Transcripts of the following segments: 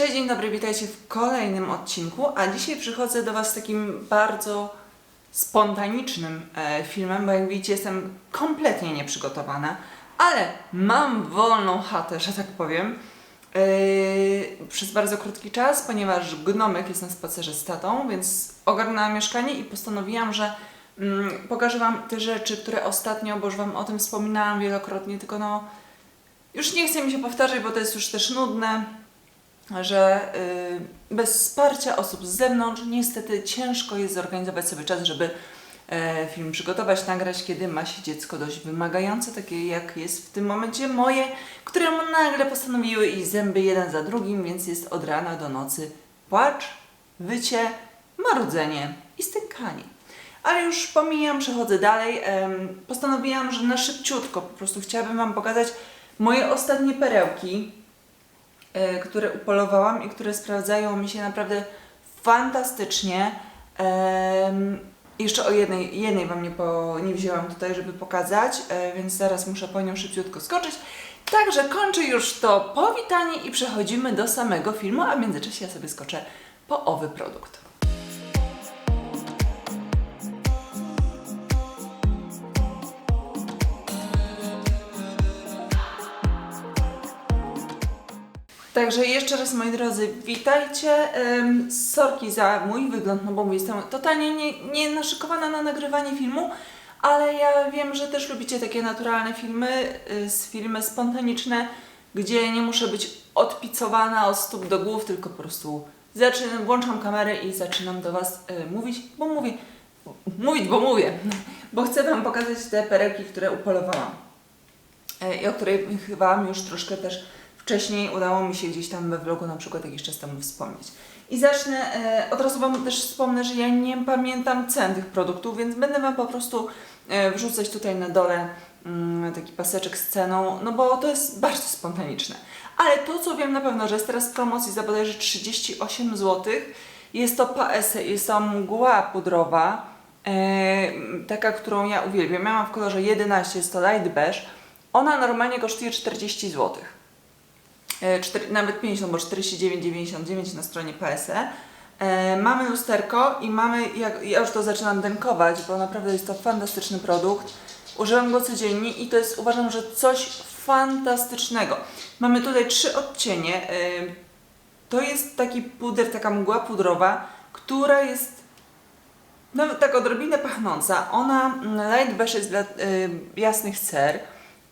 Cześć, dzień dobry, witajcie w kolejnym odcinku, a dzisiaj przychodzę do Was z takim bardzo spontanicznym e, filmem, bo jak widzicie jestem kompletnie nieprzygotowana, ale mam wolną chatę, że tak powiem, e, przez bardzo krótki czas, ponieważ gnomek jest na spacerze z tatą, więc ogarnęłam mieszkanie i postanowiłam, że mm, pokażę Wam te rzeczy, które ostatnio, bo już Wam o tym wspominałam wielokrotnie, tylko no już nie chcę mi się powtarzać, bo to jest już też nudne, że y, bez wsparcia osób z zewnątrz niestety ciężko jest zorganizować sobie czas, żeby e, film przygotować, nagrać, kiedy ma się dziecko dość wymagające, takie jak jest w tym momencie moje, które nagle postanowiły iść zęby jeden za drugim, więc jest od rana do nocy płacz, wycie, marudzenie i stękanie. Ale już pomijam, przechodzę dalej. Postanowiłam, że na szybciutko po prostu chciałabym Wam pokazać moje ostatnie perełki, które upolowałam i które sprawdzają mi się naprawdę fantastycznie. Jeszcze o jednej, jednej Wam nie, po, nie wzięłam tutaj, żeby pokazać, e, więc zaraz muszę po nią szybciutko skoczyć. Także kończę już to powitanie i przechodzimy do samego filmu, a w międzyczasie ja sobie skoczę po owy produkt. Także jeszcze raz moi drodzy, witajcie. Ym, sorki za mój wygląd, no bo jestem totalnie nie, nie naszykowana na nagrywanie filmu, ale ja wiem, że też lubicie takie naturalne filmy, y, filmy spontaniczne, gdzie nie muszę być odpicowana od stóp do głów, tylko po prostu zaczynam, włączam kamerę i zaczynam do Was y, mówić, bo mówię, mówić, bo mówię, bo chcę Wam pokazać te perełki, które upolowałam e, i o której chyba już troszkę też wcześniej udało mi się gdzieś tam we vlogu na przykład jakiś czas temu wspomnieć. I zacznę, e, od razu Wam też wspomnę, że ja nie pamiętam cen tych produktów, więc będę Wam po prostu e, wrzucać tutaj na dole mm, taki paseczek z ceną, no bo to jest bardzo spontaniczne. Ale to, co wiem na pewno, że jest teraz w promocji za bodajże 38 zł, jest to paese, jest to mgła pudrowa, e, taka, którą ja uwielbiam. Ja mam w kolorze 11, jest to light beige. Ona normalnie kosztuje 40 złotych. E, cztery- nawet 50, bo 49,99 na stronie PSE. E, mamy lusterko i mamy, ja już to zaczynam denkować, bo naprawdę jest to fantastyczny produkt. Używam go codziennie i to jest uważam, że coś fantastycznego. Mamy tutaj trzy odcienie. E, to jest taki puder, taka mgła pudrowa, która jest no, tak odrobinę pachnąca. Ona, mm, light beige jest dla y, jasnych cer,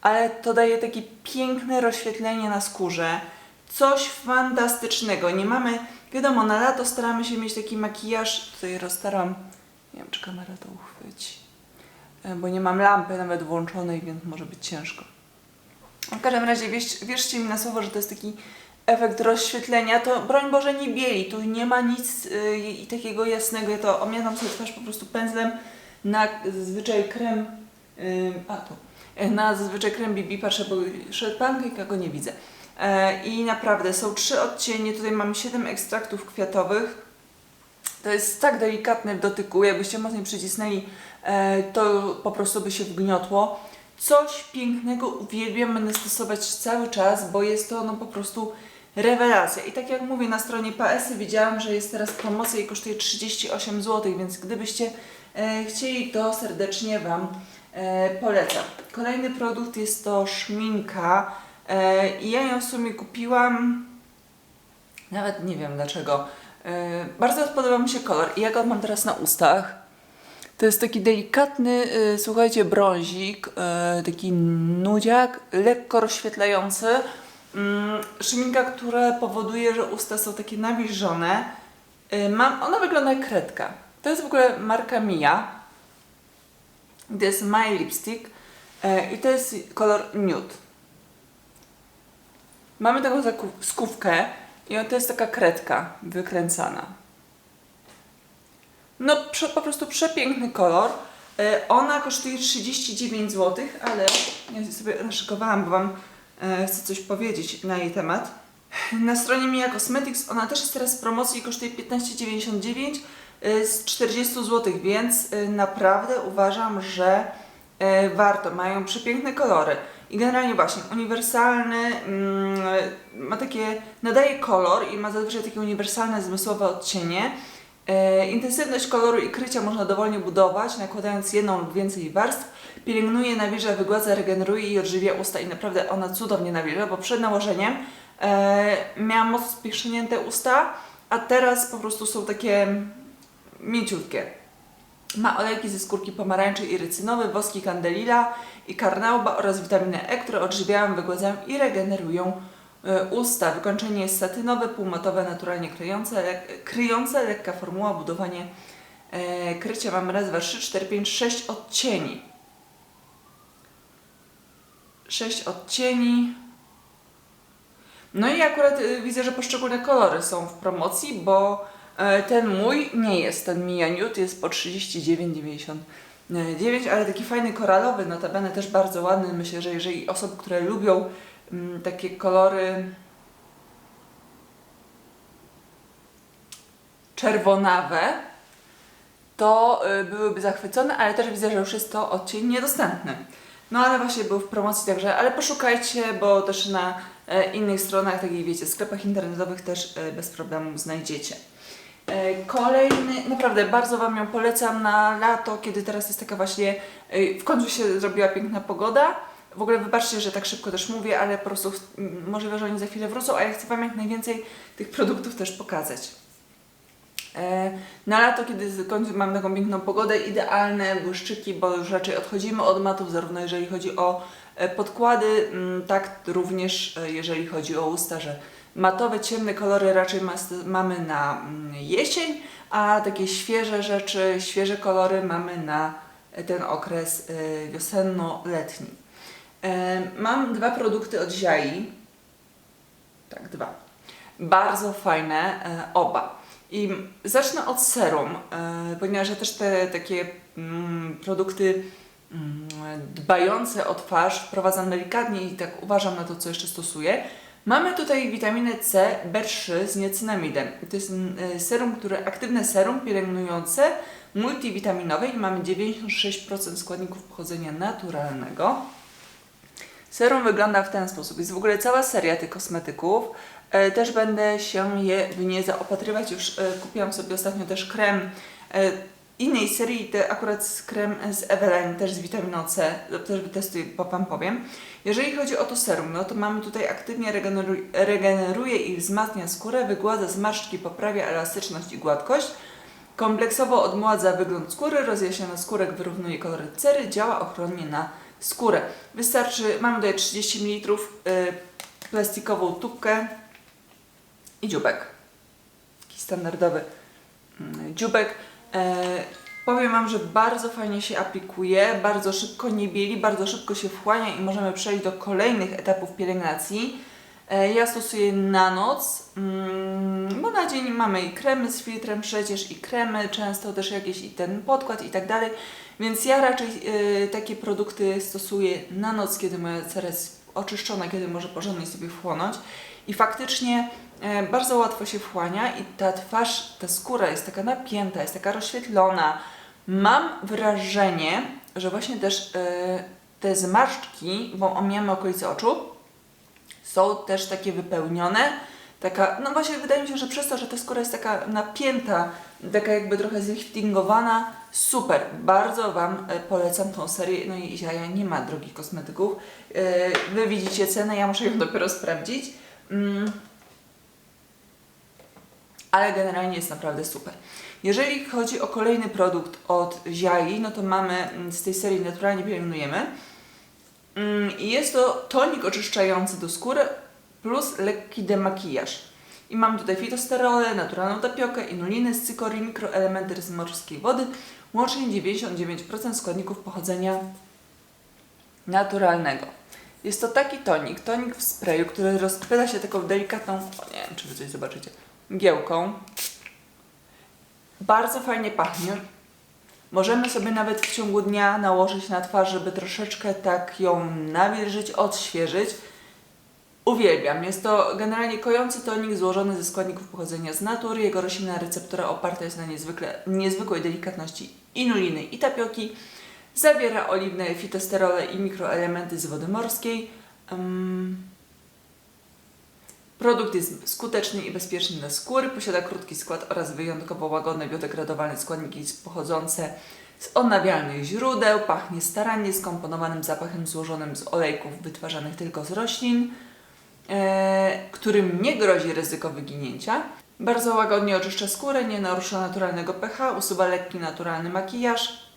ale to daje takie piękne rozświetlenie na skórze. Coś fantastycznego. Nie mamy, wiadomo, na lato staramy się mieć taki makijaż. Tutaj rozstaram, nie wiem czy kamera to uchwyci, e, bo nie mam lampy nawet włączonej, więc może być ciężko. W każdym razie wierz, wierzcie mi na słowo, że to jest taki efekt rozświetlenia, to broń Boże nie bieli, tu nie ma nic y, i takiego jasnego, ja to omiatam sobie twarz po prostu pędzlem na zazwyczaj krem, y, a tu, na zazwyczaj krem BB, patrzę, bo szedł pancake, a go nie widzę. E, I naprawdę są trzy odcienie, tutaj mam 7 ekstraktów kwiatowych, to jest tak delikatne w dotyku, jakbyście mocniej przycisnęli, e, to po prostu by się wgniotło. Coś pięknego, uwielbiam, będę stosować cały czas, bo jest to no po prostu rewelacja. I tak jak mówię, na stronie PSy widziałam, że jest teraz promocja i kosztuje 38 zł, więc gdybyście e, chcieli, to serdecznie Wam e, polecam. Kolejny produkt jest to szminka e, i ja ją w sumie kupiłam nawet nie wiem dlaczego. Yy, bardzo podoba mi się kolor i ja go mam teraz na ustach. To jest taki delikatny, yy, słuchajcie, brązik, yy, taki nudziak, lekko rozświetlający. Mm, szminka, która powoduje, że usta są takie nawilżone. Yy, mam, ona wygląda jak kredka. To jest w ogóle marka Mia. To jest My Lipstick yy, i to jest kolor nude. Mamy taką skówkę i to jest taka kredka wykręcana. No po prostu przepiękny kolor. E, ona kosztuje 39 zł, ale ja sobie naszykowałam, bo Wam e, chcę coś powiedzieć na jej temat. Na stronie Mia Cosmetics ona też jest teraz w promocji i kosztuje 15,99 e, z 40 zł, więc e, naprawdę uważam, że e, warto. Mają przepiękne kolory. i generalnie właśnie uniwersalny, mm, ma takie, nadaje kolor i ma zazwyczaj takie uniwersalne, zmysłowe odcienie. Intensywność koloru i krycia można dowolnie budować, nakładając jedną lub więcej warstw. Pielęgnuje, nawilża, wygładza, regeneruje i odżywia usta i naprawdę ona cudownie nawilża, bo przed nałożeniem miałam mocno spieszcznięte usta, a teraz po prostu są takie mięciutkie. Ma olejki ze skórki pomarańczy i rycynowy, woski kandelila i karnauba oraz witaminę E, które odżywiają, wygładzają i regenerują e, usta. Wykończenie jest satynowe, półmatowe, naturalnie kryjące, lek, kryjące lekka formuła, budowanie e, krycia. Mamy raz, dwa, trzy, cztery, pięć, sześć odcieni. Sześć odcieni. No i akurat y, widzę, że poszczególne kolory są w promocji, bo ten mój nie jest, ten Mia Nude jest po 39,99, ale taki fajny koralowy, notabene też bardzo ładny. Myślę, że jeżeli osoby, które lubią mm, takie kolory czerwonawe, to y, byłyby zachwycone, ale też widzę, że już jest to odcień niedostępny. No ale właśnie był w promocji, także, ale poszukajcie, bo też na e, innych stronach, takich wiecie, sklepach internetowych też e, bez problemu znajdziecie. E, Kolejny, naprawdę bardzo Wam ją polecam na lato, kiedy teraz jest taka właśnie, e, w końcu się zrobiła piękna pogoda. W ogóle wybaczcie, że tak szybko też mówię, ale po prostu możliwe, że oni za chwilę wrócą, a ja chcę Wam jak najwięcej tych produktów też pokazać. E, Na lato, kiedy w końcu mam taką piękną pogodę, idealne błyszczyki, bo już raczej odchodzimy od matów, zarówno jeżeli chodzi o podkłady, tak również jeżeli chodzi o usta, że matowe, ciemne kolory raczej mamy na mm, jesień, a takie świeże rzeczy, świeże kolory mamy na ten okres e, wiosenno-letni. E, Mam dwa produkty od Ziai. Tak, dwa. Bardzo fajne e, oba. I zacznę od serum, e, ponieważ ja też te takie mm, produkty mm, dbające o twarz wprowadzam delikatnie i tak uważam na to, co jeszcze stosuję. Mamy tutaj witaminę C B3 z niacinamidem. To jest mm, e, serum, które aktywne serum pielęgnujące, multivitaminowe i mamy 96% składników pochodzenia naturalnego. Serum wygląda w ten sposób. Jest w ogóle cała seria tych kosmetyków. E, też będę się je w nie zaopatrywać. Już e, kupiłam sobie ostatnio też krem innej serii, te akurat krem z Eveline, też z witaminą C. Też wytestuję, bo Wam powiem. Jeżeli chodzi o to serum, no to mamy tutaj aktywnie regeneru- regeneruje i wzmacnia skórę, wygładza zmarszczki, poprawia elastyczność i gładkość. Kompleksowo odmładza wygląd skóry, rozjaśnia skórek, wyrównuje kolory cery, działa ochronnie na skórę. Wystarczy, mamy tutaj 30 ml, y, plastikową tubkę i dziubek. Taki standardowy mm, dziubek. E, powiem Wam, że bardzo fajnie się aplikuje, bardzo szybko nie bieli, bardzo szybko się wchłania i możemy przejść do kolejnych etapów pielęgnacji. E, ja stosuję na noc, mm, bo na dzień mamy i kremy z filtrem przecież, i kremy, często też jakieś i ten podkład i tak dalej. Więc ja raczej e, takie produkty stosuję na noc, kiedy moja cera jest oczyszczona, kiedy może porządnie sobie wchłonąć. I faktycznie bardzo łatwo się wchłania i ta twarz, ta skóra jest taka napięta, jest taka rozświetlona. Mam wrażenie, że właśnie też e, te zmarszczki, bo omijamy okolice oczu, są też takie wypełnione. Taka, no właśnie wydaje mi się, że przez to, że ta skóra jest taka napięta, taka jakby trochę zliftingowana, super. Bardzo Wam e, polecam tą serię. No i ja nie ma drogich kosmetyków. E, Wy widzicie cenę, ja muszę ją dopiero sprawdzić. Ale generalnie jest naprawdę super. Jeżeli chodzi o kolejny produkt od Ziai, no to mamy mm, z tej serii Naturalnie Pielęgnujemy. Mm, jest to tonik oczyszczający do skóry plus lekki demakijaż. I mam tutaj fitosterole, naturalną tapiokę, inuliny z cykorii, mikroelementy z morskiej wody, łącznie 99% składników pochodzenia naturalnego. Jest to taki tonik, tonik w sprayu, który rozpyla się taką delikatną, o nie wiem czy Wy coś zobaczycie, mgiełką. Bardzo fajnie pachnie. Możemy sobie nawet w ciągu dnia nałożyć na twarz, żeby troszeczkę tak ją nawilżyć, odświeżyć. Uwielbiam. Jest to generalnie kojący tonik złożony ze składników pochodzenia z natury. Jego roślinna receptura oparta jest na niezwykle, niezwykłej delikatności inuliny i tapioki. Zawiera oliwne fitosterole i mikroelementy z wody morskiej. Ym, Produkt jest skuteczny i bezpieczny dla skóry, posiada krótki skład oraz wyjątkowo łagodne biodegradowalne składniki pochodzące z odnawialnych źródeł. Pachnie starannie skomponowanym zapachem złożonym z olejków wytwarzanych tylko z roślin, e, którym nie grozi ryzyko wyginięcia. Bardzo łagodnie oczyszcza skórę, nie narusza naturalnego pH, usuwa lekki naturalny makijaż.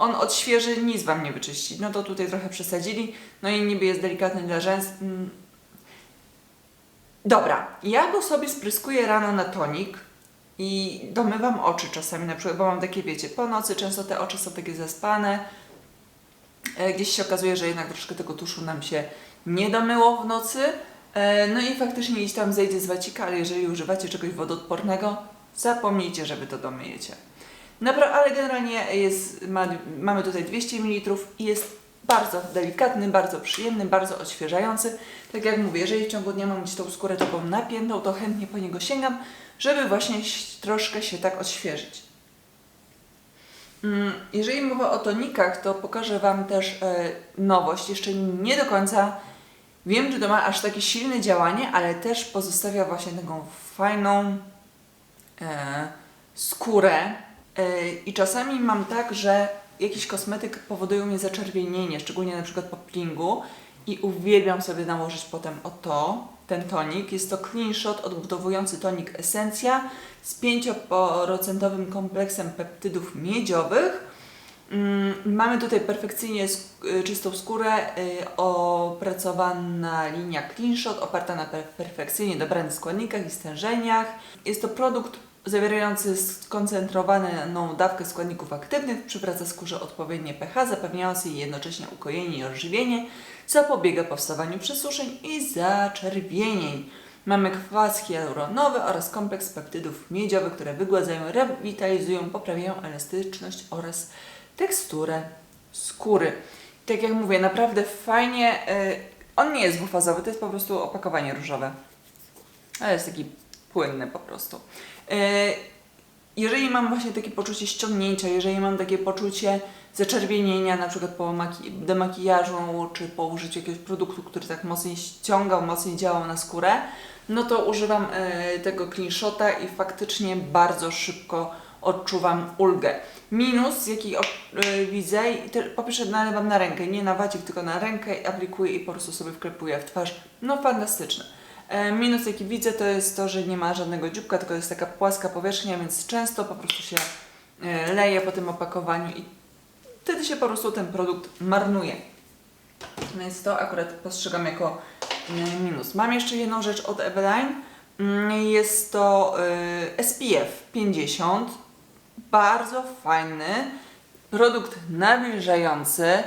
On odświeży, nic Wam nie wyczyści. No to tutaj trochę przesadzili. No i niby jest delikatny dla rzęs. Mm. Dobra, ja go sobie spryskuję rano na tonik i domywam oczy czasami na przykład, bo mam takie, wiecie, po nocy często te oczy są takie zaspane. E, Gdzieś się okazuje, że jednak troszkę tego tuszu nam się nie domyło w nocy. E, No i faktycznie gdzieś tam zejdzie z wacika, ale jeżeli używacie czegoś wodoodpornego, zapomnijcie, że Wy to domyjecie. Napra- ale generalnie jest, ma, mamy tutaj 200 ml i jest bardzo delikatny, bardzo przyjemny, bardzo odświeżający. Tak jak mówię, jeżeli w ciągu dnia mam mieć tą skórę taką napiętą, to chętnie po niego sięgam, żeby właśnie troszkę się tak odświeżyć. Mm, Jeżeli mowa o tonikach, to pokażę Wam też e, nowość. Jeszcze nie do końca wiem, czy to ma aż takie silne działanie, ale też pozostawia właśnie taką fajną e, skórę. E, I czasami mam tak, że jakiś kosmetyk powoduje u mnie zaczerwienienie, szczególnie na przykład po peelingu i uwielbiam sobie nałożyć potem o to, ten tonik. Jest to Clean Shot odbudowujący tonik Essencja z 5% kompleksem peptydów miedziowych. Mm, Mamy tutaj perfekcyjnie y, czystą skórę, y, opracowana linia Clean Shot, oparta na per- perfekcyjnie dobranych składnikach i stężeniach. Jest to produkt zawierający skoncentrowaną dawkę składników aktywnych, przywraca skórze odpowiednie pH, zapewniając jej jednocześnie ukojenie i odżywienie, zapobiega powstawaniu przesuszeń i zaczerwienień. Mamy kwas hialuronowy oraz kompleks peptydów miedziowych, które wygładzają, rewitalizują, poprawiają elastyczność oraz teksturę skóry. Tak jak mówię, naprawdę fajnie. y, on nie jest dwufazowy, to jest po prostu opakowanie różowe. Ale jest taki płynny po prostu. Y, jeżeli mam właśnie takie poczucie ściągnięcia, jeżeli mam takie poczucie zaczerwienienia, na przykład po maki- demakijażu, czy po użyciu jakiegoś produktu, który tak mocniej ściągał, mocniej działał na skórę, no to używam e, tego clean shota i faktycznie bardzo szybko odczuwam ulgę. Minus, jaki e, widzę, po pierwsze nalewam na rękę, nie na wacik, tylko na rękę, aplikuję i po prostu sobie wklepuję w twarz. No fantastyczne. E, minus, jaki widzę, to jest to, że nie ma żadnego dzióbka, tylko jest taka płaska powierzchnia, więc często po prostu się e, leje po tym opakowaniu i wtedy się po prostu ten produkt marnuje. Więc to akurat postrzegam jako e, minus. Mam jeszcze jedną rzecz od Eveline. Mm, Jest to SPF 50. Bardzo fajny produkt nawilżający.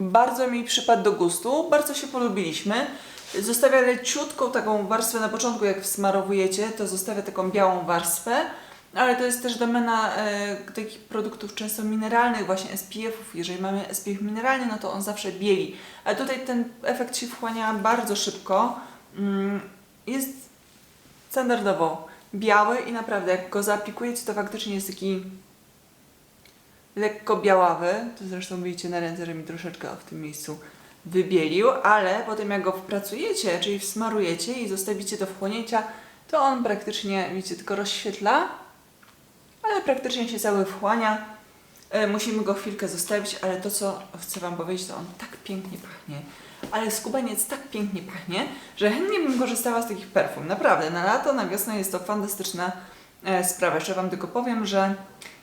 Bardzo mi przypadł do gustu, bardzo się polubiliśmy. Zostawia leciutką taką warstwę na początku, jak wsmarowujecie, to zostawia taką białą warstwę, ale to jest też domena e, takich produktów często mineralnych, właśnie SPF-ów. Jeżeli mamy SPF mineralny, no to on zawsze bieli. Ale tutaj ten efekt się wchłania bardzo szybko. Mm, jest standardowo biały i naprawdę jak go zaaplikujecie, to faktycznie jest taki lekko białawy. To zresztą widzicie na ręce, że mi troszeczkę w tym miejscu wybielił, ale potem jak go wpracujecie, czyli wsmarujecie i zostawicie do wchłonięcia, to on praktycznie, widzicie, tylko rozświetla, ale praktycznie się cały wchłania. E, musimy go chwilkę zostawić, ale to co chcę Wam powiedzieć, to on tak pięknie pachnie. Ale skubaniec tak pięknie pachnie, że chętnie bym korzystała z takich perfum. Naprawdę, na lato, na wiosnę jest to fantastyczna e, sprawa. Jeszcze Wam tylko powiem, że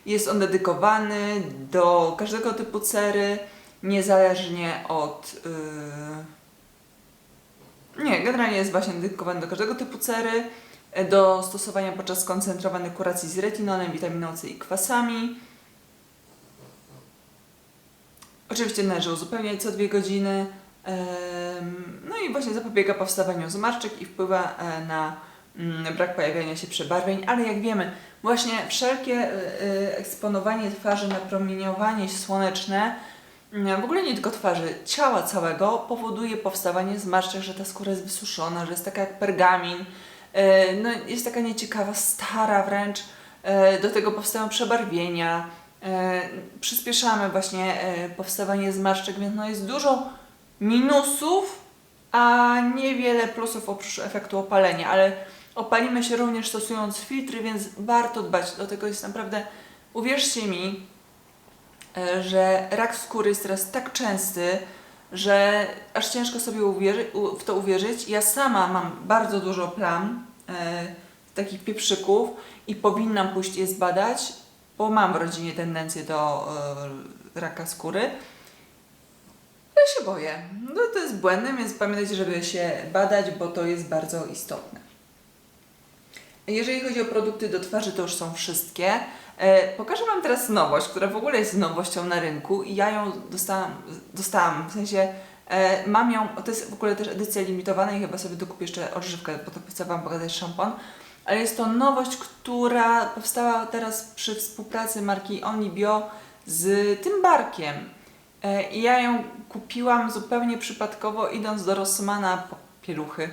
jest on dedykowany do każdego typu cery, niezależnie od. Yy... Nie, generalnie jest właśnie dedykowany do każdego typu cery, do stosowania podczas skoncentrowanej kuracji z retinolem, witaminą C i kwasami. Oczywiście należy uzupełniać co dwie godziny. No i właśnie zapobiega powstawaniu zmarszczek i wpływa e, na mm, brak pojawiania się przebarwień, ale jak wiemy, właśnie wszelkie e, e, eksponowanie twarzy na promieniowanie słoneczne, mm, w ogóle nie tylko twarzy, ciała całego powoduje powstawanie zmarszczek, że ta skóra jest wysuszona, że jest taka jak pergamin. E, no, jest taka nieciekawa, stara wręcz. Do tego powstają przebarwienia. Przyspieszamy właśnie powstawanie zmarszczek, więc no jest dużo minusów, a niewiele plusów oprócz efektu opalenia, ale opalimy się również stosując filtry, więc warto dbać. Do tego jest naprawdę, uwierzcie mi, e, że rak skóry jest teraz tak częsty, że aż ciężko sobie w to uwierzyć. Ja sama mam bardzo dużo plam, e, takich pieprzyków i powinnam pójść je zbadać, bo mam w rodzinie tendencję do e, raka skóry. Ale się boję. No to jest błędem, więc pamiętajcie, żeby się badać, bo to jest bardzo istotne. Jeżeli chodzi o produkty do twarzy, to już są wszystkie. E, pokażę Wam teraz nowość, która w ogóle jest nowością na rynku i ja ją dostałam, dostałam w sensie e, mam ją, to jest w ogóle też edycja limitowana i chyba sobie dokupię jeszcze odżywkę, bo to chcę Wam pokazać szampon. Ale jest to nowość, która powstała teraz przy współpracy marki Only Bio z tym barkiem. E, I ja ją kupiłam zupełnie przypadkowo, idąc do Rossmana po pieluchy.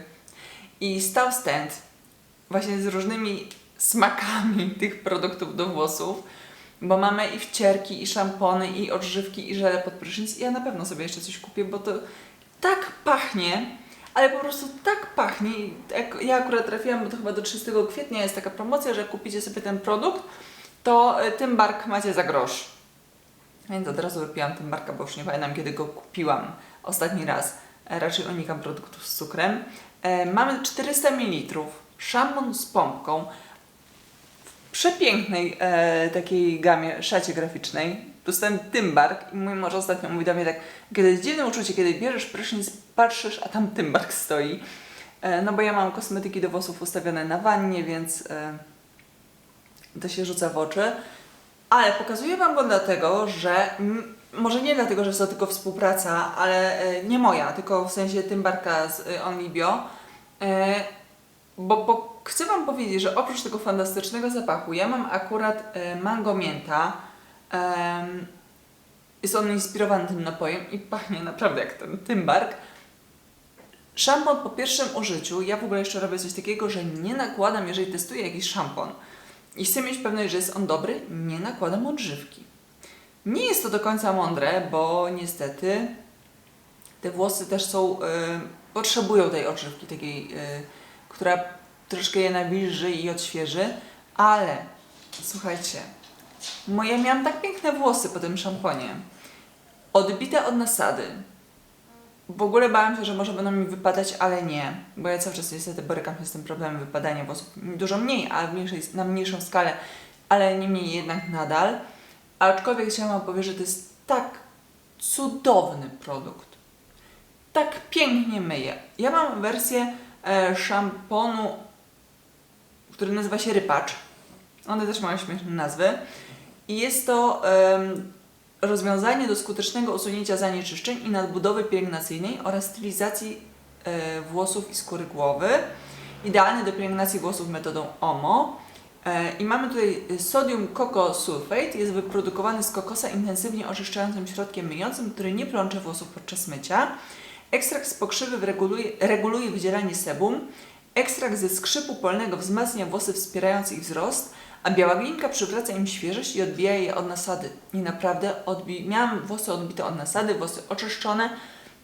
I stał stand właśnie z różnymi smakami tych produktów do włosów, bo mamy i wcierki, i szampony, i odżywki, i żele pod prysznic. I ja na pewno sobie jeszcze coś kupię, bo to tak pachnie, ale po prostu tak pachnie. Ja akurat trafiłam, bo to chyba do 30 kwietnia jest taka promocja, że jak kupicie sobie ten produkt, to y, tym bark macie za grosz. Więc od razu wypiłam tym barka, bo już nie pamiętam kiedy go kupiłam ostatni raz. E, Raczej unikam produktów z cukrem. E, mamy 400 ml. Szampon z pompką. W przepięknej e, takiej gamie, szacie graficznej. Dostałem Tymbark i mój mąż ostatnio mówi do mnie tak, kiedy dziwne uczucie, kiedy bierzesz prysznic, patrzysz, a tam Tymbark stoi. E, no bo ja mam kosmetyki do włosów ustawione na wannie, więc e, to się rzuca w oczy. Ale pokazuję Wam go dlatego, że może nie dlatego, że jest to tylko współpraca, ale e, nie moja, tylko w sensie Tymbarka z e. E, bo, bo chcę Wam powiedzieć, że oprócz tego fantastycznego zapachu, ja mam akurat e, mango mięta. Em, jest on inspirowany tym napojem i pachnie naprawdę jak ten Tymbark. Szampon po pierwszym użyciu, ja w ogóle jeszcze robię coś takiego, że nie nakładam, jeżeli testuję jakiś szampon i chcę mieć pewność, że jest on dobry, nie nakładam odżywki. Nie jest to do końca mądre, bo niestety te włosy też są, y, potrzebują tej odżywki, takiej, y, która troszkę je nawilży i odświeży, ale słuchajcie, mo- ja miałam tak piękne włosy po tym szamponie, odbite od nasady. W ogóle bałam się, że może będą mi wypadać, ale nie, bo ja cały czas niestety borykam się z tym problemem wypadania włosów. Dużo mniej, a mniejszej, na mniejszą skalę, ale niemniej jednak nadal. Aczkolwiek chciałam Wam powiedzieć, że to jest tak cudowny produkt. Tak pięknie myje. Ja mam wersję szamponu, który nazywa się Rypacz. One też mają śmieszne nazwy. I jest to rozwiązanie do skutecznego usunięcia zanieczyszczeń i nadbudowy pielęgnacyjnej oraz stylizacji e, włosów i skóry głowy. Idealny do pielęgnacji włosów metodą OMO. E, I mamy tutaj sodium coco sulfate, jest wyprodukowany z kokosa intensywnie oczyszczającym środkiem myjącym, który nie plącze włosów podczas mycia. Ekstrakt z pokrzywy reguluje, reguluje wydzielanie sebum. Ekstrakt ze skrzypu polnego wzmacnia włosy, wspierając ich wzrost, a biała glinka przywraca im świeżość i odbija je od nasady. I naprawdę odbi- miałam włosy odbite od nasady, włosy oczyszczone,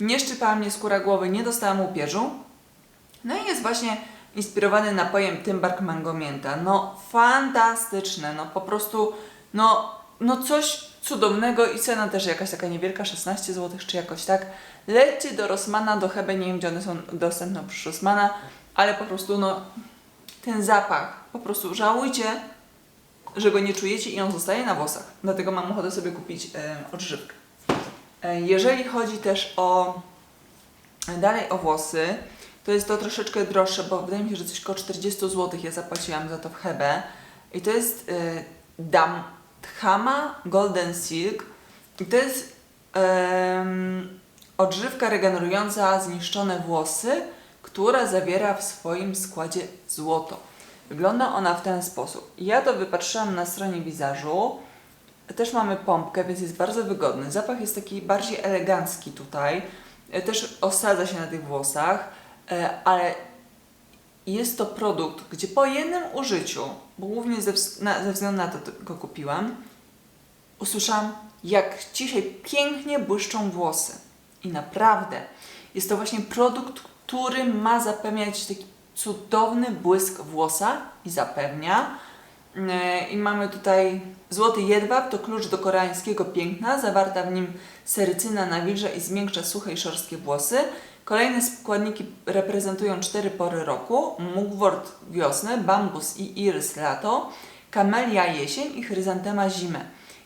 nie szczypała mnie skóra głowy, nie dostałam łupieżu. No i jest właśnie inspirowany napojem Tymbark Mango Mięta. No fantastyczne, no po prostu, no, no coś cudownego i cena też jakaś taka niewielka, 16 zł czy jakoś tak. Lećcie do Rossmana, do Hebe, nie wiem gdzie one są dostępne oprócz Rossmana, ale po prostu no ten zapach, po prostu żałujcie, że go nie czujecie i on zostaje na włosach. Dlatego mam ochotę sobie kupić e, odżywkę. E, jeżeli chodzi też o dalej o włosy, to jest to troszeczkę droższe, bo wydaje mi się, że coś koło 40 zł ja zapłaciłam za to w Hebe. I to jest y, Damthama Golden Silk. To jest odżywka regenerująca zniszczone włosy, która zawiera w swoim składzie złoto. Wygląda ona w ten sposób. Ja to wypatrzyłam na stronie wizażu. Też mamy pompkę, więc jest bardzo wygodny. Zapach jest taki bardziej elegancki tutaj. E, Też osadza się na tych włosach, e, ale jest to produkt, gdzie po jednym użyciu, bo głównie ze, na, ze względu na to go kupiłam, usłyszałam, jak dzisiaj pięknie błyszczą włosy. I naprawdę jest to właśnie produkt, który ma zapewniać taki cudowny błysk włosa i zapewnia. E, I mamy tutaj złoty jedwab, to klucz do koreańskiego piękna, zawarta w nim serycyna nawilża i zmiękcza suche i szorstkie włosy. Kolejne składniki reprezentują cztery pory roku: mugwort wiosnę, bambus i irys lato, kamelia jesień i chryzantema zimę.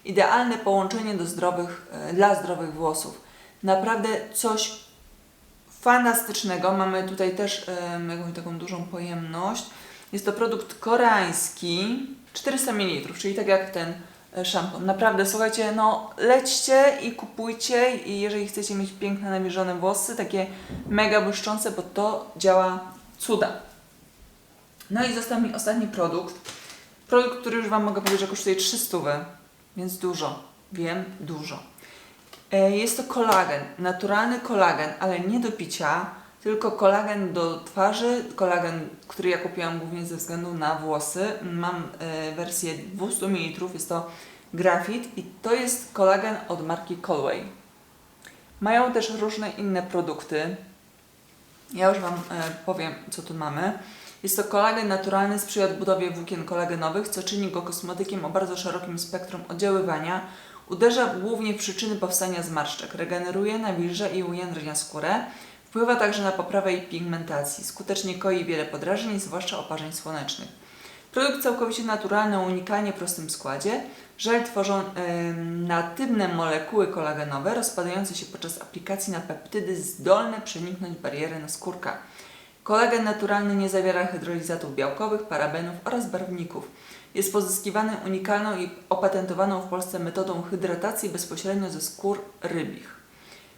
Idealne połączenie do zdrowych, e, dla zdrowych włosów. Naprawdę coś fantastycznego. Mamy tutaj też jakąś taką dużą pojemność. Jest to produkt koreański, 400 ml, czyli tak jak ten szampon. Naprawdę, słuchajcie, no lećcie i kupujcie i jeżeli chcecie mieć piękne, nawilżone włosy, takie mega błyszczące, bo to działa cuda. No i został mi ostatni produkt. Produkt, który już Wam mogę powiedzieć, że kosztuje 300, więc dużo. Wiem, dużo. E, Jest to kolagen, naturalny kolagen, ale nie do picia, tylko kolagen do twarzy, kolagen, który ja kupiłam głównie ze względu na włosy. Mam e, wersję 200 ml, jest to grafit i to jest kolagen od marki Colway. Mają też różne inne produkty. Ja już Wam e, powiem, co tu mamy. Jest to kolagen naturalny, sprzyja odbudowie włókien kolagenowych, co czyni go kosmetykiem o bardzo szerokim spektrum oddziaływania. Uderza głównie w przyczyny powstania zmarszczek, regeneruje, nawilża i ujędrnia skórę. Wpływa także na poprawę jej pigmentacji. Skutecznie koi wiele podrażnień, zwłaszcza oparzeń słonecznych. Produkt całkowicie naturalny o unikalnie prostym składzie. Żel tworzą em, natywne molekuły kolagenowe rozpadające się podczas aplikacji na peptydy zdolne przeniknąć barierę na skórka. Kolagen naturalny nie zawiera hydrolizatów białkowych, parabenów oraz barwników. Jest pozyskiwany unikalną i opatentowaną w Polsce metodą hydratacji bezpośrednio ze skór rybich.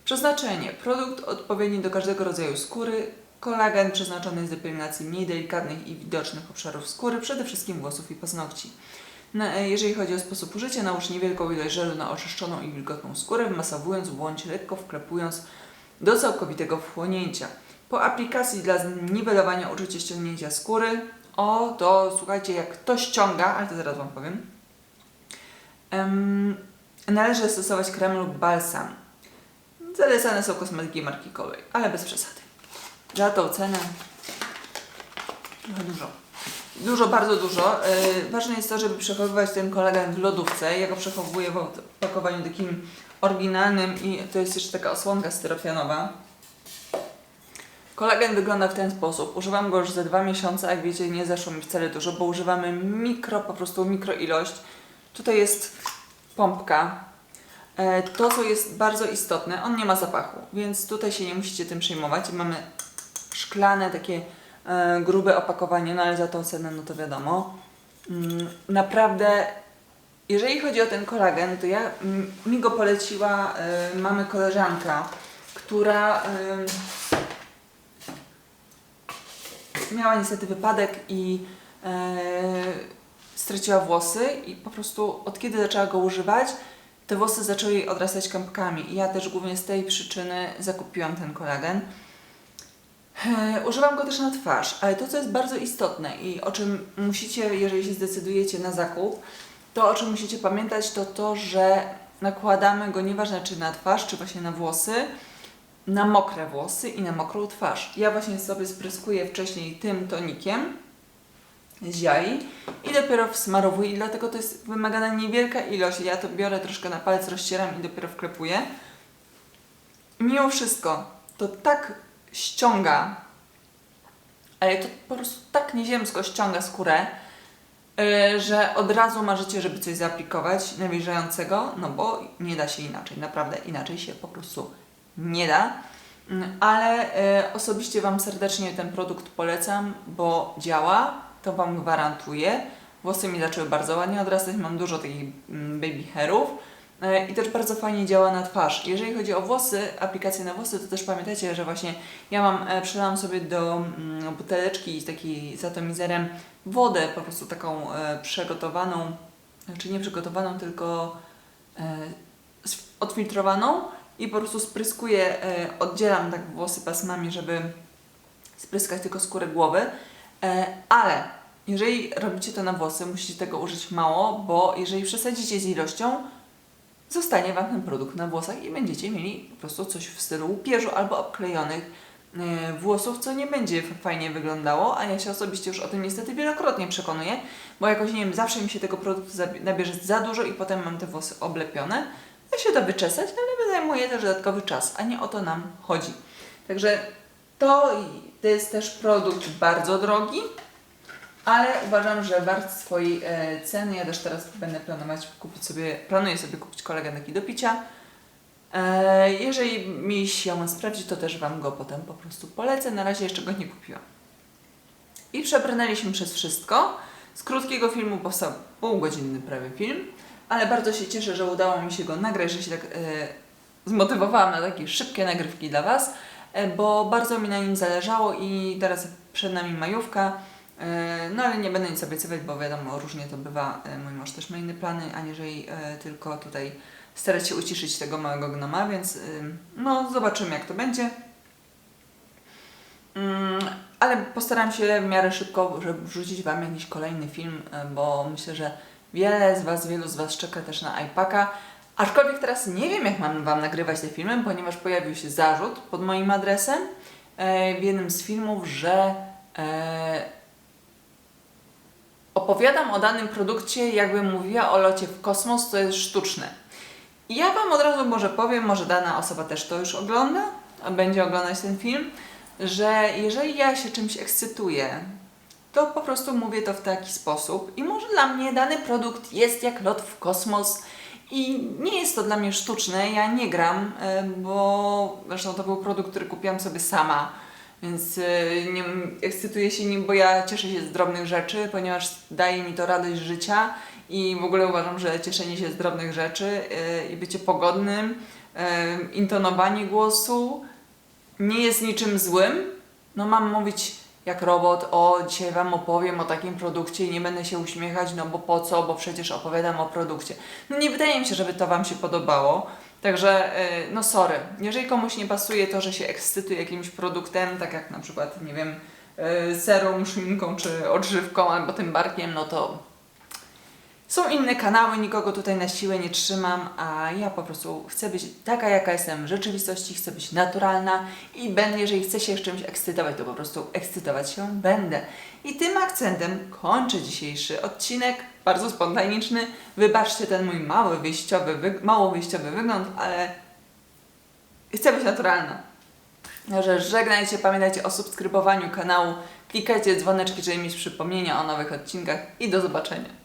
Przeznaczenie. Produkt odpowiedni do każdego rodzaju skóry. Kolagen przeznaczony do pielęgnacji mniej delikatnych i widocznych obszarów skóry, przede wszystkim włosów i paznokci. E, jeżeli chodzi o sposób użycia, nałóż niewielką ilość żelu na oczyszczoną i wilgotną skórę, masowując bądź lekko wklepując do całkowitego wchłonięcia. Po aplikacji dla zniwelowania uczucia ściągnięcia skóry, o to słuchajcie, jak to ściąga, ale to zaraz Wam powiem, em, należy stosować krem lub balsam. Zalecane są kosmetyki marki Colway, ale bez przesady. Za tą cenę dużo. Dużo, bardzo dużo. Yy, ważne jest to, żeby przechowywać ten kolagen w lodówce. Ja go przechowuję w opakowaniu takim oryginalnym i to jest jeszcze taka osłonka styropianowa. Kolagen wygląda w ten sposób. Używam go już za dwa miesiące, jak wiecie, nie zeszło mi wcale dużo, bo używamy mikro, po prostu mikro ilość. Tutaj jest pompka. E, To, co jest bardzo istotne, on nie ma zapachu, więc tutaj się nie musicie tym przejmować. Mamy szklane, takie e, grube opakowanie, no ale za tą cenę, no to wiadomo. Mm, Naprawdę, jeżeli chodzi o ten kolagen, to ja, mm, mi go poleciła e, mamy koleżanka, która miała niestety wypadek i straciła włosy i po prostu od kiedy zaczęła go używać, te włosy zaczęły jej odrastać kępkami ja też głównie z tej przyczyny zakupiłam ten kolagen. E, Używam go też na twarz, ale to, co jest bardzo istotne i o czym musicie, jeżeli się zdecydujecie na zakup, to o czym musicie pamiętać, to to, że nakładamy go nieważne czy na twarz, czy właśnie na włosy, na mokre włosy i na mokrą twarz. Ja właśnie sobie spryskuję wcześniej tym tonikiem z jai i dopiero wsmarowuję i dlatego to jest wymagana niewielka ilość. Ja to biorę troszkę na palec, rozcieram i dopiero wklepuję. Mimo wszystko to tak ściąga, ale to po prostu tak nieziemsko ściąga skórę, yy, że od razu marzycie, żeby coś zaaplikować nawilżającego, no bo nie da się inaczej, naprawdę inaczej się po prostu nie da. Mm, Ale e, osobiście Wam serdecznie ten produkt polecam, bo działa, to Wam gwarantuję. Włosy mi zaczęły bardzo ładnie odrastać, mam dużo takich mm, baby hairów e, i też bardzo fajnie działa na twarz. Jeżeli chodzi o włosy, aplikacje na włosy, to też pamiętajcie, że właśnie ja mam, e, przelałam sobie do mm, buteleczki z takiej z atomizerem wodę po prostu taką e, przygotowaną, znaczy nie przygotowaną, tylko odfiltrowaną i po prostu spryskuję, oddzielam tak włosy pasmami, żeby spryskać tylko skórę głowy. E, ale jeżeli robicie to na włosy, musicie tego użyć mało, bo jeżeli przesadzicie z ilością, zostanie Wam ten produkt na włosach i będziecie mieli po prostu coś w stylu łupieżu albo obklejonych e, włosów, co nie będzie fajnie wyglądało, a ja się osobiście już o tym niestety wielokrotnie przekonuję, bo jakoś, nie wiem, zawsze mi się tego produktu nabierze za dużo i potem mam te włosy oblepione. Da się to wyczesać, ale zajmuje też dodatkowy czas, a nie o to nam chodzi. Także to, jest też produkt bardzo drogi, ale uważam, że wart swojej e, ceny. Ja też teraz będę planować kupić sobie, planuję sobie kupić koleganki do picia. E, jeżeli mi się sprawdzi, to też Wam go potem po prostu polecę. Na razie jeszcze go nie kupiłam. I przebrnęliśmy przez wszystko. Z krótkiego filmu powstał półgodzinny prawie film, ale bardzo się cieszę, że udało mi się go nagrać, że się tak e, zmotywowałam na takie szybkie nagrywki dla Was, bo bardzo mi na nim zależało i teraz przed nami majówka. E, No ale nie będę nic obiecywać, bo wiadomo, różnie to bywa. E, Mój mąż też ma inne plany, aniżeli e, tylko tutaj starać się uciszyć tego małego gnoma, więc no zobaczymy jak to będzie. Mm, ale postaram się w miarę szybko, wrzucić Wam jakiś kolejny film, e, bo myślę, że wiele z Was, wielu z Was czeka też na iPaka. Aczkolwiek teraz nie wiem, jak mam Wam nagrywać te filmy, ponieważ pojawił się zarzut pod moim adresem e, w jednym z filmów, że e, opowiadam o danym produkcie, jakbym mówiła o locie w kosmos, to jest sztuczne. I ja Wam od razu może powiem, może dana osoba też to już ogląda, będzie oglądać ten film, że jeżeli ja się czymś ekscytuję, to po prostu mówię to w taki sposób i może dla mnie dany produkt jest jak lot w kosmos i nie jest to dla mnie sztuczne, ja nie gram, e, bo zresztą to był produkt, który kupiłam sobie sama, więc e, nie ekscytuję się nim, bo ja cieszę się z drobnych rzeczy, ponieważ daje mi to radość życia i w ogóle uważam, że cieszenie się z drobnych rzeczy e, i bycie pogodnym, intonowanie głosu nie jest niczym złym. No mam mówić jak robot, o dzisiaj Wam opowiem o takim produkcie i nie będę się uśmiechać, no bo po co, bo przecież opowiadam o produkcie. No nie wydaje mi się, żeby to Wam się podobało. Także, e, no sorry, jeżeli komuś nie pasuje to, że się ekscytuje jakimś produktem, tak jak na przykład, nie wiem, e, serum, szminką czy odżywką albo tym barkiem, no to są inne kanały, nikogo tutaj na siłę nie trzymam, a ja po prostu chcę być taka, jaka jestem w rzeczywistości, chcę być naturalna i będę, jeżeli chcę się czymś ekscytować, to po prostu ekscytować się będę. I tym akcentem kończę dzisiejszy odcinek, bardzo spontaniczny. Wybaczcie ten mój mały wyjściowy, wy- mało wyjściowy wygląd, ale chcę być naturalna. Także żegnajcie, pamiętajcie o subskrybowaniu kanału, klikajcie dzwoneczki, żeby mieć przypomnienia o nowych odcinkach i do zobaczenia.